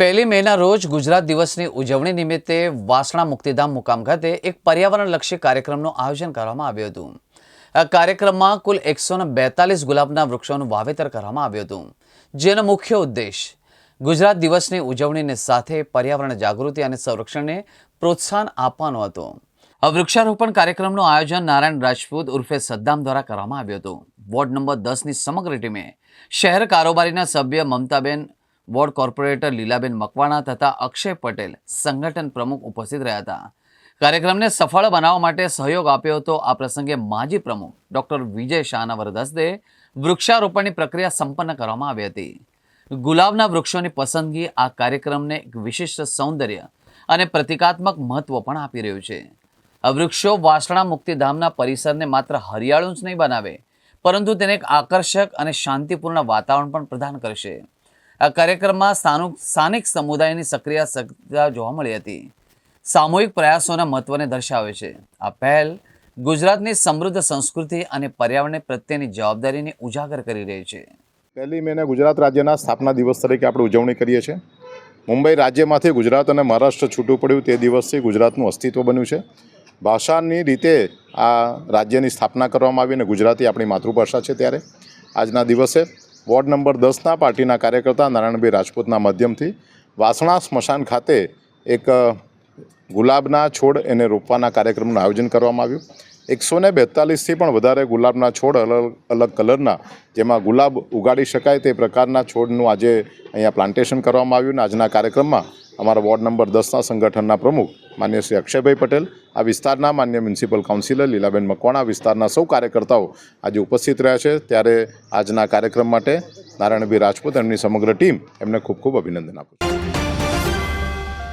પહેલી મેના રોજ ગુજરાત દિવસની ઉજવણી નિમિત્તે વાસણા મુક્તિધામ મુકામ ખાતે એક પર્યાવરણલક્ષી કાર્યક્રમનું આયોજન કરવામાં આવ્યું હતું. આ કાર્યક્રમમાં કુલ એકસો બેતાલીસ ગુલાબના વૃક્ષોનું વાવેતર કરવામાં આવ્યું હતું. જેનો મુખ્ય ઉદ્દેશ ગુજરાત દિવસની ઉજવણીને સાથે પર્યાવરણ જાગૃતિ અને સંરક્ષણને પ્રોત્સાહન આપવાનો હતો. આ વૃક્ષારોપણ કાર્યક્રમનું આયોજન નારાયણ રાજપૂત ઉર્ફે સદ્દામ દ્વારા કરવામાં આવ્યું હતું. વોર્ડ નંબર દસની સમગ્ર ટીમે શહેર કારોબારીના સભ્ય મમતાબેન વોર્ડ કોર્પોરેટર લીલાબેન મકવાણા તથા અક્ષય પટેલ સંગઠન પ્રમુખ ઉપસ્થિત રહ્યા હતા. કાર્યક્રમને સફળ બનાવવા માટે સહયોગ આપ્યો હતો. આ પ્રસંગે માજી પ્રમુખ ડોક્ટર વિજય શાહના વરદસ્તે વૃક્ષારોપણની પ્રક્રિયા સંપન્ન કરવામાં આવી હતી. ગુલાબના વૃક્ષોની પસંદગી આ કાર્યક્રમને એક વિશિષ્ટ સૌંદર્ય અને પ્રતિકાત્મક મહત્વ પણ આપી રહ્યું છે. વૃક્ષો વાસણા મુક્તિધામના પરિસરને માત્ર હરિયાળું જ નહીં બનાવે, પરંતુ તેને એક આકર્ષક અને શાંતિપૂર્ણ વાતાવરણ પણ પ્રદાન કરશે. આ કાર્યક્રમમાં સ્થાનિક સ્થાનિક સમુદાયની સક્રિય સક્રિયતા જોવા મળી હતી. સામૂહિક પ્રયાસોના મહત્વને દર્શાવે છે. આ પહેલ ગુજરાતની સમૃદ્ધ સંસ્કૃતિ અને પર્યાવરણ પ્રત્યેની જવાબદારીને ઉજાગર કરી રહી છે. પહેલી મેને ગુજરાત રાજ્યના સ્થાપના દિવસ તરીકે આપણે ઉજવણી કરીએ છીએ. મુંબઈ રાજ્યમાંથી ગુજરાત અને મહારાષ્ટ્ર છૂટું પડ્યું તે દિવસથી ગુજરાતનું અસ્તિત્વ બન્યું છે. ભાષાની રીતે આ રાજ્યની સ્થાપના કરવામાં આવી અને ગુજરાતી આપણી માતૃભાષા છે ત્યારે. આજના દિવસે વોર્ડ નંબર દસના પાર્ટીના કાર્યકર્તા નારાયણભાઈ રાજપૂતના માધ્યમથી વાસણા સ્મશાન ખાતે એક ગુલાબના છોડ એને રોપવાના કાર્યક્રમનું આયોજન કરવામાં આવ્યું. એકસો ને બેતાલીસથી પણ વધારે ગુલાબના છોડ અલગ અલગ કલરના જેમાં ગુલાબ ઉગાડી શકાય તે પ્રકારના છોડનું આજે અહીંયા પ્લાન્ટેશન કરવામાં આવ્યું અને આજના કાર્યક્રમમાં અમારા વોર્ડ નંબર દસના સંગઠનના પ્રમુખ માન્ય શ્રી અક્ષયભાઈ પટેલ, આ વિસ્તારના માન્ય મ્યુનિસિપલ કાઉન્સિલર લીલાબેન મકવાણા, વિસ્તારના સૌ કાર્યકર્તાઓ આજે ઉપસ્થિત રહ્યા છે. ત્યારે આજના કાર્યક્રમ માટે નારાયણભાઈ રાજપૂત એમની સમગ્ર ટીમ એમને ખૂબ ખૂબ અભિનંદન આપું છું.